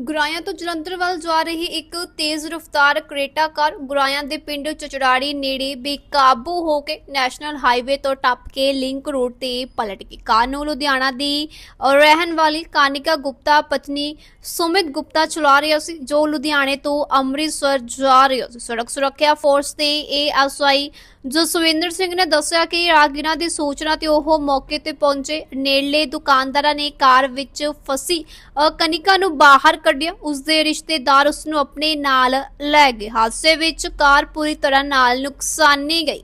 ਗੁਰਾਇਆਂ ਤੋਂ ਜਲੰਧਰ ਵੱਲ ਜਾ ਰਹੀ ਇੱਕ ਤੇਜ਼ ਰਫ਼ਤਾਰ ਕਰੇਟਾ ਕਾਰ ਗੁਰਾਇਆ ਦੇ ਪਿੰਡ ਚਚੜਾੜੀ ਨੇੜੇ ਬੇਕਾਬੂ ਹੋ ਕੇ ਨੈਸ਼ਨਲ ਹਾਈਵੇ ਤੋਂ ਟੱਪ ਕੇ ਲਿੰਕ ਰੋਡ ਤੇ ਪਲਟ ਗਈ। ਕਾਰ ਨੂੰ ਲੁਧਿਆਣਾ ਦੀ ਰਹਿਣ ਵਾਲੀ ਕਾਨਿਕਾ ਗੁਪਤਾ, ਪਤਨੀ ਸੁਮਿਤ ਗੁਪਤਾ ਚਲਾ ਰਿਹਾ ਸੀ, ਜੋ ਲੁਧਿਆਣੇ ਤੋਂ ਅੰਮ੍ਰਿਤਸਰ ਜਾ ਰਿਹਾ ਸੀ। ਸੜਕ ਸੁਰੱਖਿਆ ਫੋਰਸ ਦੇ ਏਐਸਆਈ ਜਸਵਿੰਦਰ ਸਿੰਘ ਨੇ ਦੱਸਿਆ ਕਿ ਰਾਗੀਨਾ ਦੀ ਸੂਚਨਾ ਤੇ ਉਹ ਮੌਕੇ ਤੇ ਪਹੁੰਚੇ। ਨੇੜਲੇ ਦੁਕਾਨਦਾਰਾਂ ਨੇ ਕਾਰ ਵਿੱਚ ਫਸੀ। ਕਨਿਕਾ ਨੂੰ ਬਾਹਰ ਕੱਢਿਆ ਉਸ ਦੇ ਰਿਸ਼ਤੇਦਾਰ ਉਸ ਨੂੰ ਆਪਣੇ ਨਾਲ ਲੈ ਗਏ। ਹਾਦਸੇ ਵਿੱਚ ਕਾਰ ਪੂਰੀ ਤਰ੍ਹਾਂ ਨਾਲ ਨੁਕਸਾਨੀ ਗਈ।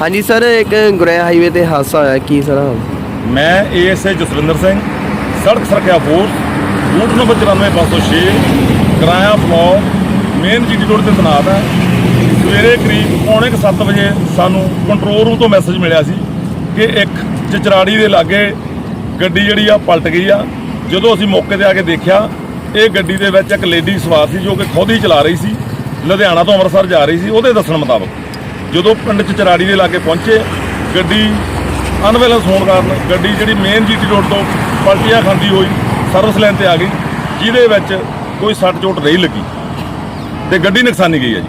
ਹਾਂਜੀ ਸਰ, ਇੱਕ ਗੁਰੇਆ ਹਾਈਵੇ ਤੇ ਹਾਦਸਾ ਹੋਇਆ, ਕੀ ਸਰ? ਮੈਂ ਏਐਸਏ ਜਸਵਿੰਦਰ ਸਿੰਘ, ਸੜਕ ਸੁਰੱਖਿਆ ਫੋਰਸ ਰੂਟ ਨੰਬਰ 94506 ਕਿਰਾਇਆ ਫਲੋਰ ਮੇਨ ਜੀਟੀ ਰੋਡ ਤੇ ਤੈਨਾਤ ਹੈ। ਸਵੇਰੇ ਕਰੀਬ ਪੌਣੇ 7 ਵਜੇ ਸਾਨੂੰ ਕੰਟਰੋਲ ਰੂਮ ਤੋਂ ਮੈਸੇਜ ਮਿਲਿਆ ਸੀ ਕਿ ਇੱਕ ਚਚਰਾੜੀ ਦੇ ਲਾਗੇ ਗੱਡੀ ਜਿਹੜੀ ਆ ਪਲਟ ਗਈ ਆ। ਜਦੋਂ ਅਸੀਂ ਮੌਕੇ ਤੇ ਆ ਕੇ ਦੇਖਿਆ, ਇਹ ਗੱਡੀ ਦੇ ਵਿੱਚ ਇੱਕ ਲੇਡੀ ਸਵਾਰ ਸੀ ਜੋ ਕਿ ਖੁਦ ਹੀ ਚਲਾ ਰਹੀ ਸੀ, ਲੁਧਿਆਣਾ ਤੋਂ ਅੰਮ੍ਰਿਤਸਰ ਜਾ ਰਹੀ ਸੀ, ਉਹਦੇ ਦੱਸਣ ਮੁਤਾਬਕ। ਜਦੋਂ ਪਿੰਡ ਚਚਰਾੜੀ ਦੇ ਲਾਗੇ ਪਹੁੰਚੇ ਗੱਡੀ ਅਨਬੈਲੈਂਸ ਹੋਣ ਕਾਰਨ ਗੱਡੀ ਜਿਹੜੀ ਮੇਨ ਜੀਟੀ ਰੋਡ ਤੋਂ ਪਲਟੀਆਂ ਖਾਂਦੀ ਹੋਈ ਸਰਵਿਸ ਲਾਈਨ ਤੇ ਆ ਗਈ ਜਿਹਦੇ ਵਿੱਚ ਕੋਈ ਸੱਟ ਚੋਟ ਨਹੀਂ ਲੱਗੀ ਤੇ ਗੱਡੀ ਨੁਕਸਾਨੀ ਗਈ ਹੈ ਜੀ।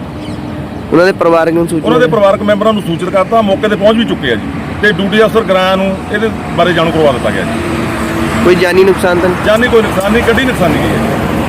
ਉਹਨਾਂ ਦੇ ਪਰਿਵਾਰਕ ਨੂੰ ਸੂਚਨਾ ਉਹਨਾਂ ਦੇ ਪਰਿਵਾਰਕ ਮੈਂਬਰਾਂ ਨੂੰ ਸੂਚਿਤ ਕਰਤਾ ਮੌਕੇ ਤੇ ਪਹੁੰਚ ਵੀ ਚੁੱਕੇ ਆ ਜੀ ਤੇ ਡਿਊਟੀ ਅਫਸਰ ਗਰਾਇਆ ਨੂੰ ਇਹਦੇ ਬਾਰੇ ਜਾਣੂ ਕਰਵਾ ਦਿੱਤਾ ਗਿਆ ਜੀ। ਕੋਈ ਜਾਨੀ ਨੁਕਸਾਨ ਤਾਂ? ਜਾਨੀ ਕੋਈ ਨੁਕਸਾਨ ਨਹੀਂ ਗੱਡੀ ਨੁਕਸਾਨੀ ਗਈ ਹੈ ਜੀ।